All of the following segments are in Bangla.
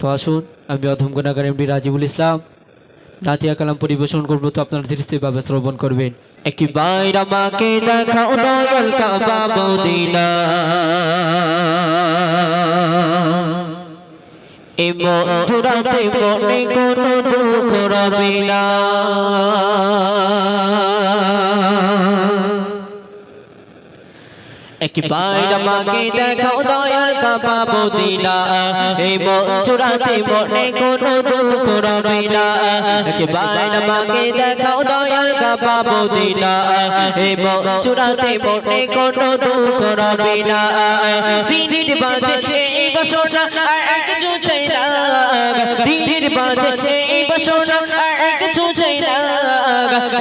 তো আসুন, আমি অধম গুণাগার এমডি রাজিবুল ইসলাম। নাতিয়া কালাম পরিবেশন করব তো আপনারা ধীরস্থিরভাবে শ্রবণ করবেন। একবার আমাকে দেখাও দয়াল কাবা মদিনা। এ মন জোড়াতে মনে কোনো দুঃখ রবে না। একবার আমাকে দেখাও দয়াল কাবা মদিনা এই মন জোড়াতে মনে কোনো দুঃখ রবে না একবার আমাকে দেখাও দয়াল কাবা মদিনা এই মন জোড়াতে মনে কোনো দুঃখ রবে না দিনের বাজে এই বসনা আর চাই না দিনের বাজে এই বসনা কিছু চাই না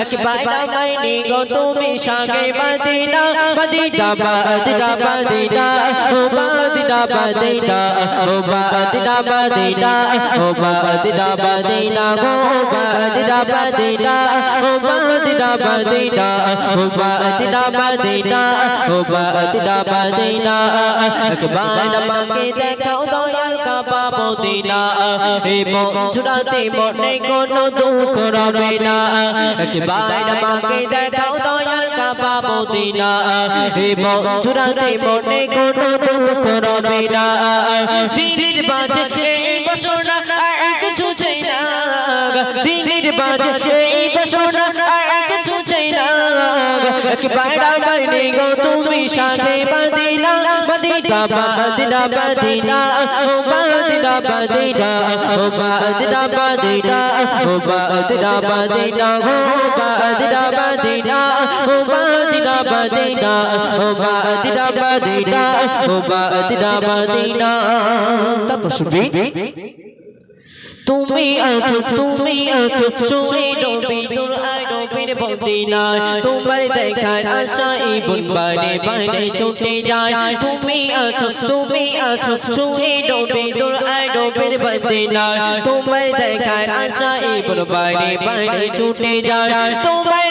একবার আমায় নিগো তুমি সাগে মদিনা মদিনা মদিনা মদিনা ও মদিনা মদিনা ও মদিনা মদিনা ও মদিনা মদিনা গো মদিনা মদিনা ও মদিনা মদিনা ও মদিনা মদিনা ও মদিনা মদিনা একবার আমাকে দেখাও কাবা মদিনা। এ মন মনে কোনো দুঃখ রবে না। একবার আমাকে দেখাও দয়াল কাবা মদিনা। এ মন মনে কোনো দুঃখ রবে না। দিনের বাজে এই বসনা আর কিছু চাই না। দিনের বাজে এই বসনা একবার আমার নিগো তুমি সাথে মদিনা তারপর শুনবি? তুমি আছো তুমি আছো চুরি ডোবি তোর আই ডোবির মদিনা তোমার দেখার আশাই বুনবারে বাইরে ছুটে যায়। তুমি আছো তুমি আছো চুরি ডোবি তোর আই ডোবির মদিনা তোমার দেখার আশাই বুনবারে বাইরে ছুটে যায়। তোমার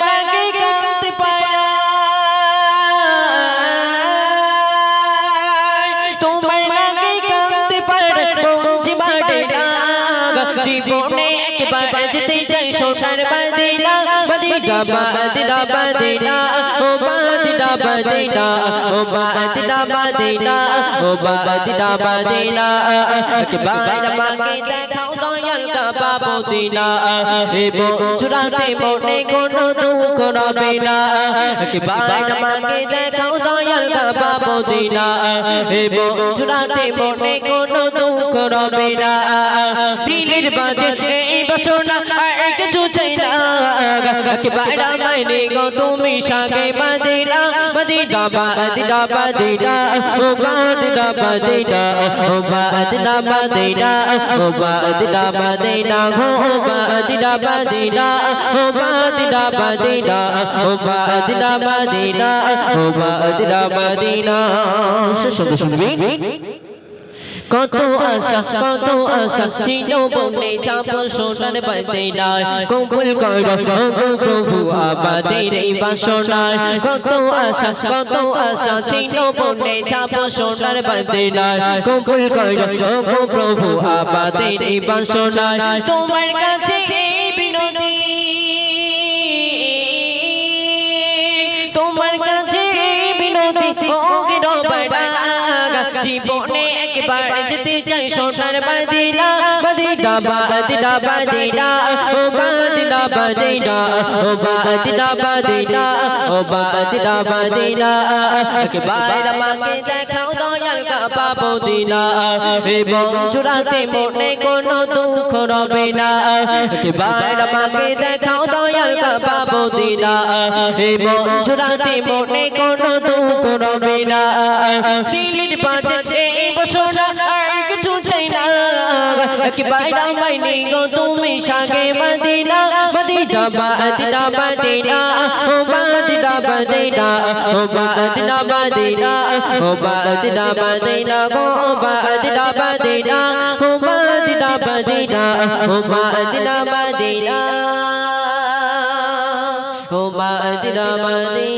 বাদিনা বাদিনা বাদিনা ও বাদিনা বাদিনা ও বাদিনা বাদিনা ও বাদিনা বাদিনা একবার আমাকে দেখাও দয়াল কাবা মদিনা এ চুরাতে মনে কোনো দুঃখ রবে না একবার আমাকে দেখাও দয়াল কাবা মদিনা এ চুরাতে মনে কোনো দুঃখ রবে না দিলের বাজে এই বসনা তুমি সাগে ও মদিনা মদিনা গো ও মদিনা মদিনা সুন্দর শুনবি কত আশা কত আশা ছিল বনে যাব সোনার বাদিনায় কবুল করো গো প্রভু আমাদের এই বাসনায় কত আশা কত আশা ছিল বনে যাব সোনার বাদিনায় কবুল করো গো প্রভু আমাদের এই বাসনায় তোমার কাছে এই বিনতি তোমার কাছে এই বিনতি ও গিরবাড়া জীবনে যেতে চাই সোনার বাদিনা বাদিনা বাদিনা বাদিনা ও বাদিনা বাদিনা ও বাদিনা বাদিনা ও বাদিনা বাদিনা একবার আমাকে দেখাও দয়াল কাবা মদিনা এবং চূড়াতে মনে কোনো দুঃখ রবে না একবার আমাকে দেখাও মদিনা এবং চূড়াতে মনে কোনো দুঃখ রবে না। দিলের পাঁচে বসনা কিছু চাই না। একবার আমায় নিগো তুমি সাগে মদিনা। মদিনা মদিনা মদিনা ও মদিনা মদিনা ও মদিনা মদিনা ও মদিনা মদিনা গো মদিনা মদিনা ও মদিনা মদিনা ও মদিনা মদিনা ও মদিনা মদিনা